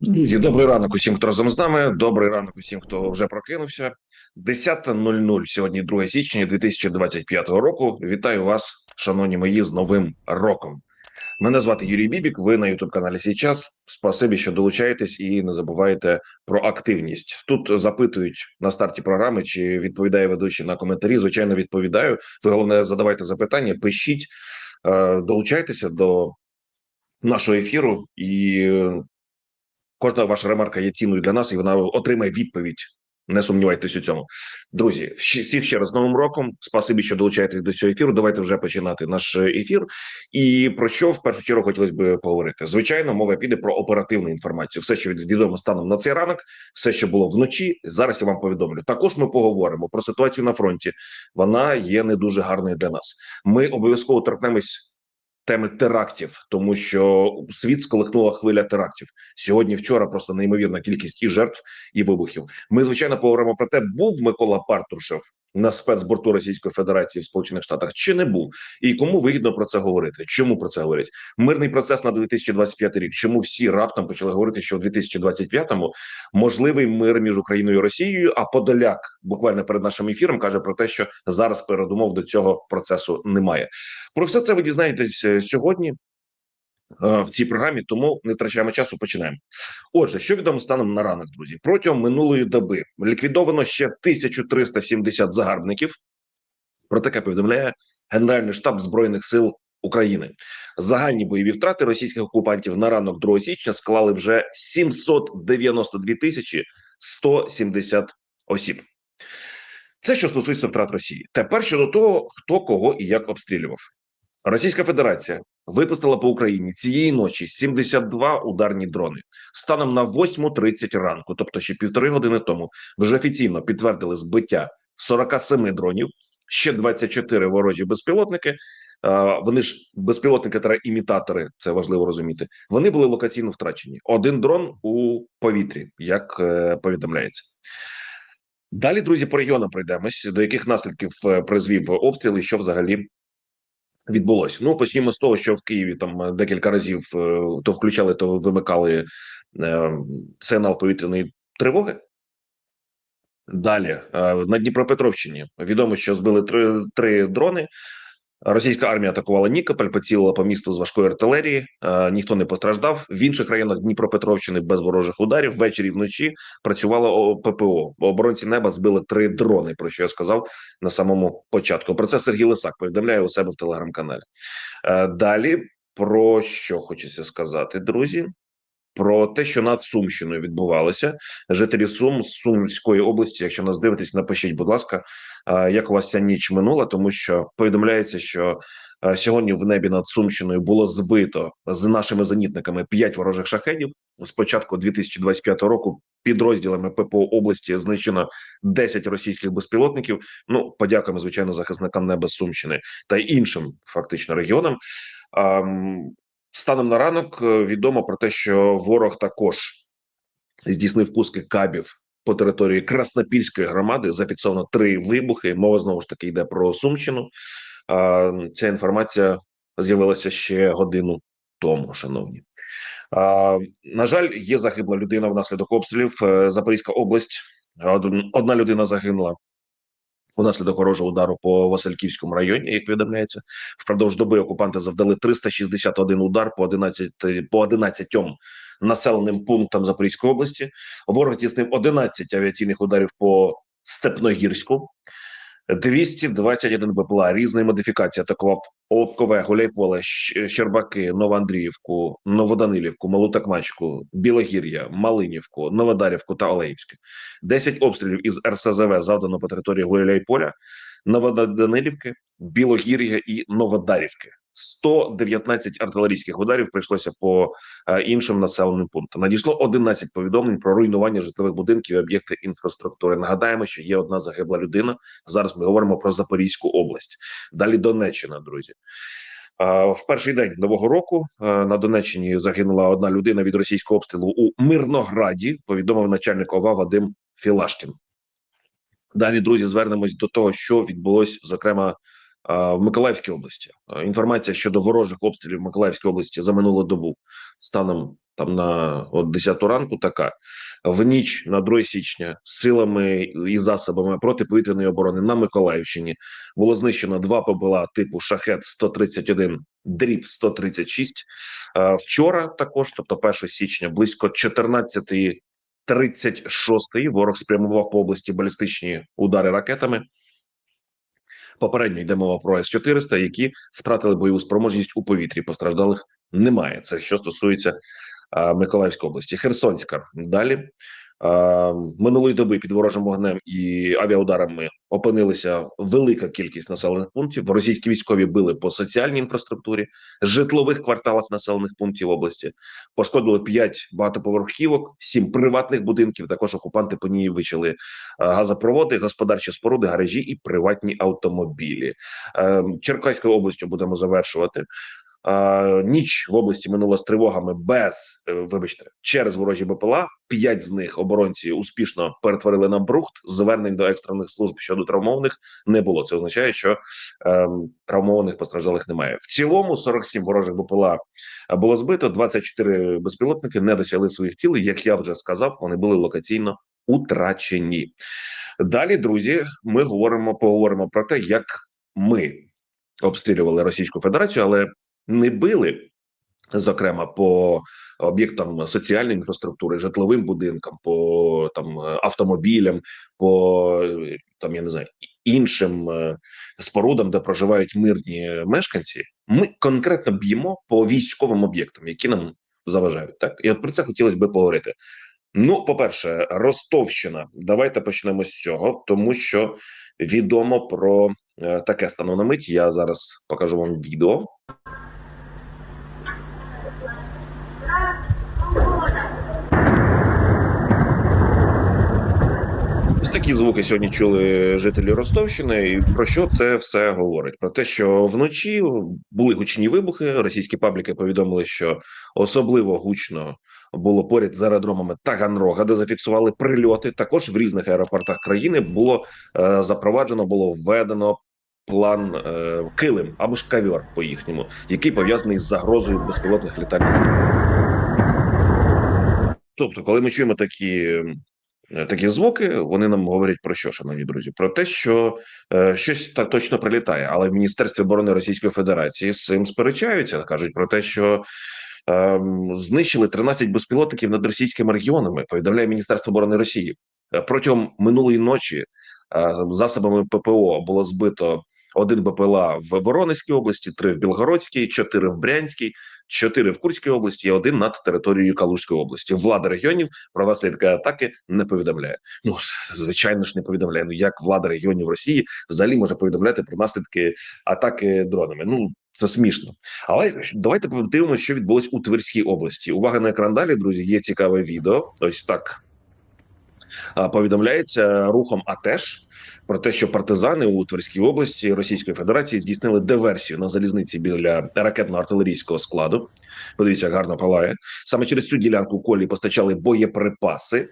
Друзі, добрий ранок усім, хто разом з нами. Добрий ранок усім, хто вже прокинувся. 10.00 сьогодні, 2 січня 2025 року. Вітаю вас, шановні мої, з новим роком. Мене звати Юрій Бібік. Ви на Ютуб каналі Січас. Спасибі, що долучаєтесь і не забувайте про активність. Тут запитують на старті програми, чи відповідає ведучий на коментарі. Звичайно, відповідаю. Ви головне задавайте запитання, пишіть, е, долучайтеся до нашого ефіру і Кожна ваша ремарка є цінною для нас, і вона отримає відповідь. Не сумнівайтесь у цьому, друзі. Всіх ще раз з новим роком. Спасибі, що долучаєтесь до цього ефіру. Давайте вже починати наш е, ефір. І про що в першу чергу хотілося б поговорити? Звичайно, мова піде про оперативну інформацію. Все, що від- відомо станом на цей ранок, все, що було вночі. Зараз я вам повідомлю. Також ми поговоримо про ситуацію на фронті. Вона є не дуже гарною для нас. Ми обов'язково торкнемось теми терактів, тому що світ сколихнула хвиля терактів сьогодні. Вчора просто неймовірна кількість і жертв, і вибухів. Ми звичайно поговоримо про те, був Микола Партрушев на спецборту Російської Федерації в Сполучених Штатах чи не був, і кому вигідно про це говорити? Чому про це говорять? Мирний процес на 2025 рік. Чому всі раптом почали говорити, що в 2025-му можливий мир між Україною і Росією? А Подоляк буквально перед нашим ефіром каже про те, що зараз передумов до цього процесу немає. Про все це ви дізнаєтесь е, сьогодні. Е, В цій програмі тому не втрачаємо часу. Починаємо. Отже, що відомо станом на ранок, друзі, протягом минулої доби ліквідовано ще 1370 загарбників. Про таке повідомляє Генеральний штаб збройних сил України. Загальні бойові втрати російських окупантів на ранок 2 січня склали вже 792 тисячі 170 осіб. Це що стосується втрат Росії. Тепер щодо того, хто кого і як обстрілював. Російська Федерація випустила по Україні цієї ночі 72 ударні дрони. Станом на 8.30 ранку, тобто ще півтори години тому, вже офіційно підтвердили збиття 47 дронів, ще 24 ворожі безпілотники. Вони ж безпілотники та імітатори, це важливо розуміти. Вони були локаційно втрачені. Один дрон у повітрі, як е, повідомляється. Далі, друзі, по регіонам пройдемось, до яких наслідків е, призвів обстріл і що взагалі відбулося. Ну, почнімо з того, що в Києві там е, декілька разів е, то включали, то вимикали е, сигнал повітряної тривоги. Далі на Дніпропетровщині відомо, що збили три, три дрони. Російська армія атакувала Нікополь, поцілила по місту з важкої артилерії. Е, ніхто не постраждав. В інших районах Дніпропетровщини без ворожих ударів. Ввечері вночі працювало ППО. Оборонці неба збили три дрони. Про що я сказав на самому початку. Про це Сергій Лисак повідомляє у себе в телеграм-каналі. Е, далі про що хочеться сказати, друзі. Про те, що над Сумщиною відбувалося, жителі Сум Сумської області. Якщо нас дивитесь, напишіть, будь ласка, як у вас ця ніч минула, тому що повідомляється, що сьогодні в небі над Сумщиною було збито з нашими зенітниками 5 ворожих шахедів. З початку 2025 року підрозділами ППО області знищено 10 російських безпілотників. Ну, подякуємо, звичайно, захисникам неба Сумщини та іншим фактично регіонам. Станом на ранок е, відомо про те, що ворог також здійснив пуски кабів по території Краснопільської громади. Зафіксовано три вибухи. Мова знову ж таки йде про Сумщину. Ця інформація з'явилася ще годину тому, шановні. На жаль, є загибла людина внаслідок обстрілів. Е, Запорізька область. Одна людина загинула унаслідок ворожого удару по Васильківському районі, як повідомляється. Впродовж доби окупанти завдали 361 удар по 11, по 11 населеним пунктам Запорізької області. Ворог здійснив 11 авіаційних ударів по Степногірську. 221 БПЛА різної модифікації атакував Обкове, Гуляйполе, Щербаки, Новоандріївку, Новоданилівку, Малу Такмачку, Білогір'я, Малинівку, Новодарівку та Олеївське. 10 обстрілів із РСЗВ завдано по території Гуляйполя, Новоданилівки, Білогір'я і Новодарівки. 119 артилерійських ударів прийшлося по е, іншим населеним пунктам. Надійшло 11 повідомлень про руйнування житлових будинків і об'єкти інфраструктури. Нагадаємо, що є одна загибла людина. Зараз ми говоримо про Запорізьку область. Далі Донеччина, друзі. Е, В перший день нового року е, на Донеччині загинула одна людина від російського обстрілу у Мирнограді. Повідомив начальник ОВА Вадим Філашкін. Далі, друзі, звернемось до того, що відбулось, зокрема в Миколаївській області. Інформація щодо ворожих обстрілів в Миколаївській області за минулу добу станом там на от 10 ранку. Така в ніч на 2 січня силами і засобами протиповітряної оборони на Миколаївщині було знищено два ПБЛА типу Шахет 131 дріб 136. А, Вчора також, тобто 1 січня, близько 14 36-ї ворог спрямував по області балістичні удари ракетами. Попередньо йде мова про С-400, які втратили бойову спроможність у повітрі. Постраждалих немає. Це що стосується а, Миколаївської області. Херсонська далі минулої доби під ворожим вогнем і авіаударами опинилися велика кількість населених пунктів. Російські військові били по соціальній інфраструктурі, житлових кварталах населених пунктів області. Пошкодили 5 багатоповерхівок, 7 приватних будинків. Також окупанти по ній вичали а, газопроводи, господарчі споруди, гаражі і приватні автомобілі. Е, Черкаською областю будемо завершувати. Ніч в області минула з тривогами без е, вибачте через ворожі БПЛА. П'ять з них оборонці успішно перетворили на брухт. Звернень до екстрених служб щодо травмованих не було. Це означає, що е, травмованих постраждалих немає. В цілому 47 ворожих БПЛА було збито. 24 безпілотники не досягли своїх цілей. Як я вже сказав, вони були локаційно утрачені. Далі, друзі, ми говоримо, поговоримо про те, як ми обстрілювали Російську Федерацію, але не били, зокрема, по об'єктам соціальної інфраструктури, житловим будинкам, по там автомобілям, по там я не знаю іншим е, спорудам, де проживають мирні мешканці. Ми конкретно б'ємо по військовим об'єктам, які нам заважають. Так і от про це хотілося би поговорити. Ну, по-перше, Ростовщина. Давайте почнемо з цього, тому що відомо про е, таке стану на мить. Я зараз покажу вам відео. Ось такі звуки сьогодні чули жителі Ростовщини. І про що це все говорить? Про те, що вночі були гучні вибухи. Російські пабліки повідомили, що особливо гучно було поряд з аеродромами Таганрога, де зафіксували прильоти. Також в різних аеропортах країни було е, запроваджено, було введено план е, килим або ж кавьор по їхньому, який пов'язаний з загрозою безпілотних літальних. Тобто, коли ми чуємо такі. Е, Такі звуки вони нам говорять про що, шановні друзі? Про те, що е, щось так точно прилітає, але в Міністерстві оборони Російської Федерації з цим сперечаються. кажуть про те, що е, знищили 13 безпілотників над російськими регіонами. Повідомляє Міністерство оборони Росії Е, протягом минулої ночі. е, засобами ППО було збито один БПЛА в Воронезькій області, три в Білгородській, чотири в Брянській, чотири в Курській області, і один над територією Калузької області. Влада регіонів про наслідки атаки не повідомляє. Ну звичайно ж не повідомляє. Ну як влада регіонів Росії взагалі може повідомляти про наслідки атаки дронами? Ну це смішно. Але давайте подивимося, що відбулось у Тверській області. Увага на екран далі, друзі. Є цікаве відео. Ось так повідомляється рухом АТЕШ про те, що партизани у Тверській області Російської Федерації здійснили диверсію на залізниці біля ракетно-артилерійського складу. Подивіться, гарно палає. Саме через цю ділянку колії постачали боєприпаси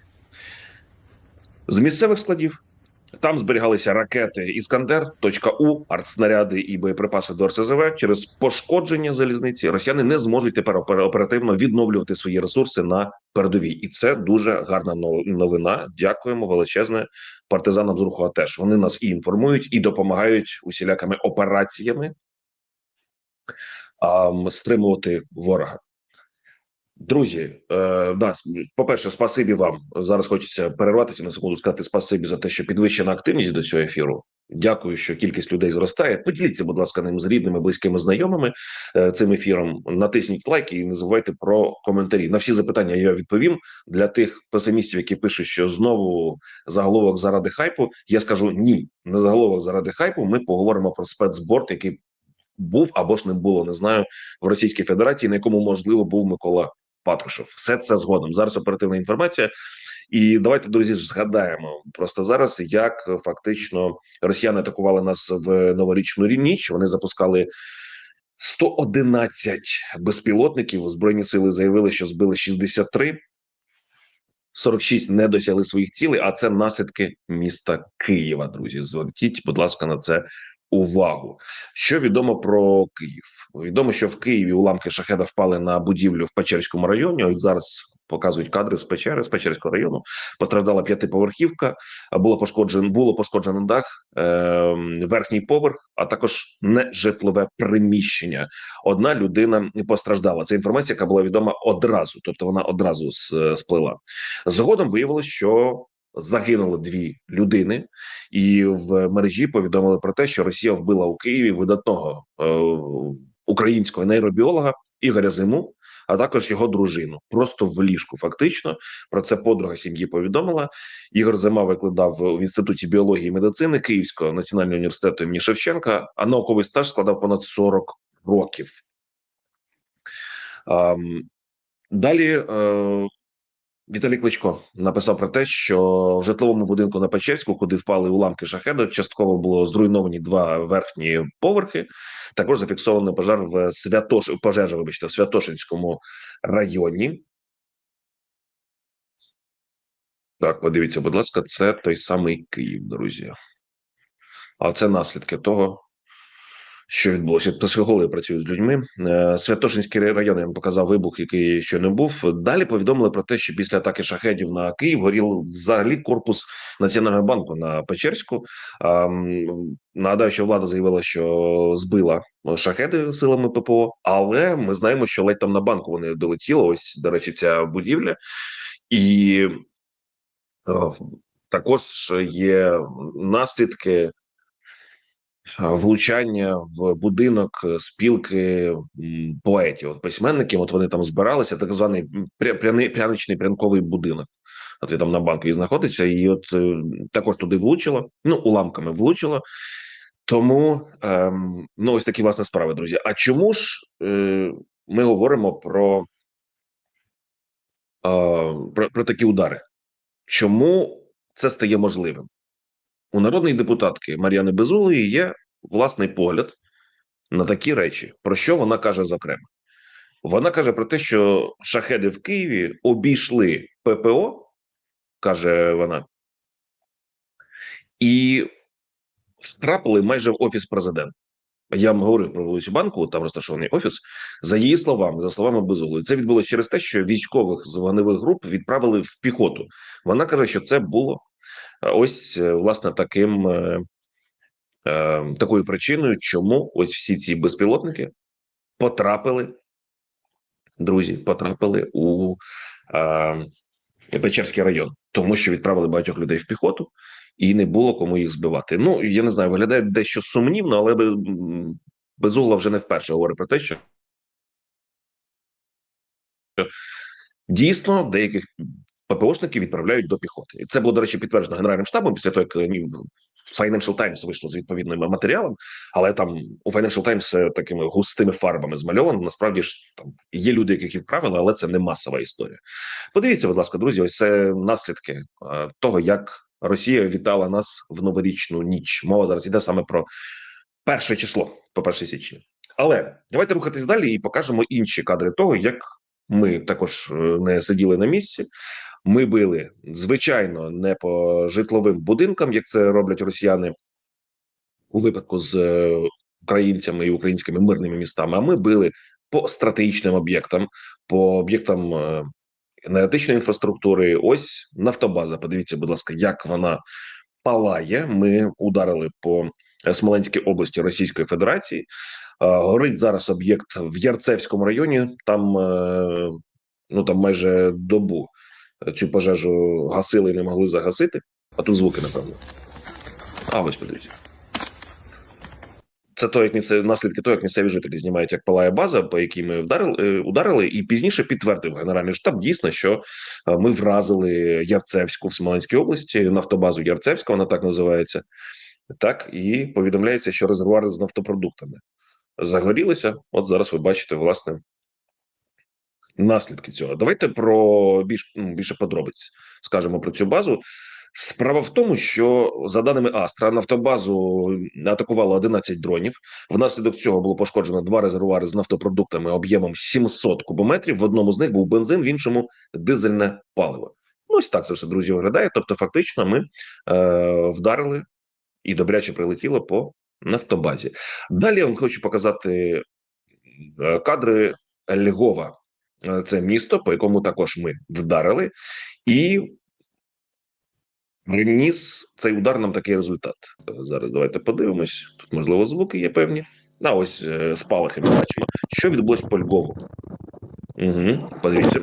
з місцевих складів. Там зберігалися ракети Іскандер, точка У, артснаряди і боєприпаси до РСЗВ. Через пошкодження залізниці росіяни не зможуть тепер опер- оперативно відновлювати свої ресурси на передовій, і це дуже гарна но- новина. Дякуємо величезне партизанам з руху АТЕШ. Вони нас і інформують, і допомагають усілякими операціями стримувати ворога. Друзі, е, да, по-перше, спасибі вам. Зараз хочеться перерватися на секунду, сказати спасибі за те, що підвищена активність до цього ефіру. Дякую, що кількість людей зростає. Поділіться, будь ласка, ним з рідними, близькими, знайомими е, цим ефіром. Натисніть лайк і не забувайте про коментарі. На всі запитання я відповім. Для тих песимістів, які пишуть, що знову заголовок заради хайпу. Я скажу ні, не заголовок заради хайпу. Ми поговоримо про спецборд, який був або ж не було. Не знаю в Російській Федерації, на якому можливо був Микола Патрушев. Все це згодом. Зараз оперативна інформація. І давайте, друзі, згадаємо просто зараз, як фактично росіяни атакували нас в новорічну ніч. Вони запускали 111 безпілотників. Збройні сили заявили, що збили 63. 46 не досягли своїх цілей, а це наслідки міста Києва. Друзі, зверніть, будь ласка, на це увагу. Що відомо про Київ? Відомо, що в Києві уламки шахеда впали на будівлю в Печерському районі. Ось зараз показують кадри з Печери, з Печерського району. Постраждала п'ятиповерхівка, було пошкоджено, було пошкоджено дах, е, верхній поверх, а також нежитлове приміщення. Одна людина постраждала. Це інформація, яка була відома одразу, тобто вона одразу сплила. Згодом виявилось, що загинули дві людини, і в мережі повідомили про те, що Росія вбила у Києві видатного е, українського нейробіолога Ігоря Зиму, а також його дружину. Просто в ліжку. Фактично про це подруга сім'ї повідомила. Ігор Зима викладав в інституті біології і медицини Київського національного університету імені Шевченка, а науковий стаж складав понад 40 років. Ем, Далі е, Віталій Кличко написав про те, що в житловому будинку на Печерську, куди впали уламки шахеда, частково було зруйновані два верхні поверхи. Також зафіксований пожар в Святош... пожежа, вибачте, в Святошинському районі. Так, подивіться, будь ласка, це той самий Київ, друзі. А це наслідки того, що відбулося. Психологи працюють з людьми. Е, Святошинський район я вам показав вибух, який ще не був. Далі повідомили про те, що після атаки шахедів на Київ горів взагалі корпус Національного банку на Печерську. Нагадаю, що влада заявила, що збила шахеди силами ППО, але ми знаємо, що ледь там на банку вони долетіли. Ось, до речі, ця будівля. І е, також є наслідки влучання в будинок спілки поетів, от письменників. От вони там збиралися, так званий пря- пряний пряничний прянковий будинок. От він там на банку і знаходиться, і от е, також туди влучило. Ну, уламками влучило. Тому ем, ну ось такі власне справи, друзі. А чому ж е, ми говоримо про, е, про, про такі удари? Чому це стає можливим? У народної депутатки Мар'яни Безулої є власний погляд на такі речі. Про що вона каже зокрема? Вона каже про те, що шахеди в Києві обійшли ППО, каже вона, і втрапили майже в офіс президента. Я вам говорив про вулицю банку, там розташований офіс. За її словами, за словами Безулої, це відбулося через те, що військових з вогневих груп відправили в піхоту. Вона каже, що це було ось е, власне таким е, е, такою причиною, чому ось всі ці безпілотники потрапили, друзі, потрапили у Печерський район, тому що відправили багатьох людей в піхоту, і не було кому їх збивати. Ну я не знаю, виглядає дещо сумнівно, але Безугла вже не вперше говорить про те, що дійсно деяких ППОшників відправляють до піхоти. І це було, до речі, підтверджено Генеральним штабом після того, як ні, Financial Times вийшло з відповідним матеріалом, але там у Financial Times такими густими фарбами змальовано. Насправді ж там є люди, яких відправили, але це не масова історія. Подивіться, будь ласка, друзі, ось це наслідки е, того, як Росія вітала нас в новорічну ніч. Мова зараз йде саме про перше число, по 1 січня. Але давайте рухатись далі і покажемо інші кадри того, як ми також е, не сиділи на місці. Ми били звичайно не по житловим будинкам, як це роблять росіяни у випадку з е, українцями і українськими мирними містами. А ми били по стратегічним об'єктам, по об'єктам е, енергетичної інфраструктури. Ось нафтобаза. Подивіться, будь ласка, як вона палає. Ми ударили по Смоленській області Російської Федерації. Е, Горить зараз об'єкт в Ярцевському районі. Там ну там майже добу цю пожежу гасили і не могли загасити. А тут звуки, напевно. А ось подивіться. Це то, як місцеві наслідки того, як місцеві жителі знімають, як палає база, по якій ми вдарили, е, ударили, і пізніше підтвердив генеральний штаб дійсно, що е, ми вразили Ярцевську в Смоленській області, нафтобазу Ярцевська, вона так називається. Так, і повідомляється, що резервуари з нафтопродуктами загорілися. От зараз ви бачите, власне, наслідки цього. Давайте про більш ну, більше подробиць скажемо про цю базу. Справа в тому, що за даними Астра, нафтобазу атакувало 11 дронів. Внаслідок цього було пошкоджено два резервуари з нафтопродуктами об'ємом 700 кубометрів. В одному з них був бензин, в іншому дизельне паливо. Ну, ось так це все друзі виглядає. Тобто, фактично, ми е, вдарили і добряче прилетіло по Нафтобазі. Далі я вам хочу показати е, кадри Львова. Е, Це місто, по якому також ми вдарили, і приніс цей удар нам такий результат. Е, Зараз давайте подивимось. Тут, можливо, звуки є певні. На ось е, спалахи ми бачимо. Що відбулось по Львову? Угу, подивіться.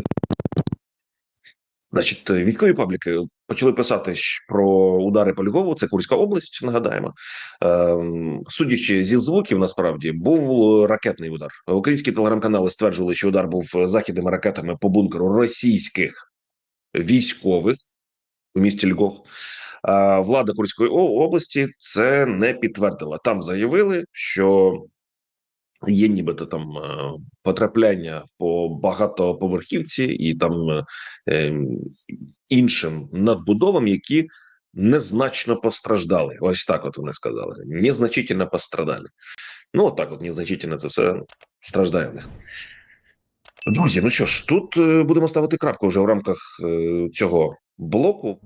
Значить, військові пабліки почали писати про удари по Львову. Це Курська область, нагадаємо. Ем, судячи зі звуків, насправді був ракетний удар. Українські телеграм-канали стверджували, що удар був західними ракетами по бункеру російських військових у місті Львов. Влада Курської області це не підтвердила. Там заявили, що є нібито там е, потрапляння по багатоповерхівці і там е, ем, іншим надбудовам, які незначно постраждали. Ось так, от вони сказали. Незначительно пострадали. Ну, от так, от незначительно це все страждає в них. Друзі, ну що ж, тут е, будемо ставити крапку вже в рамках цього блоку.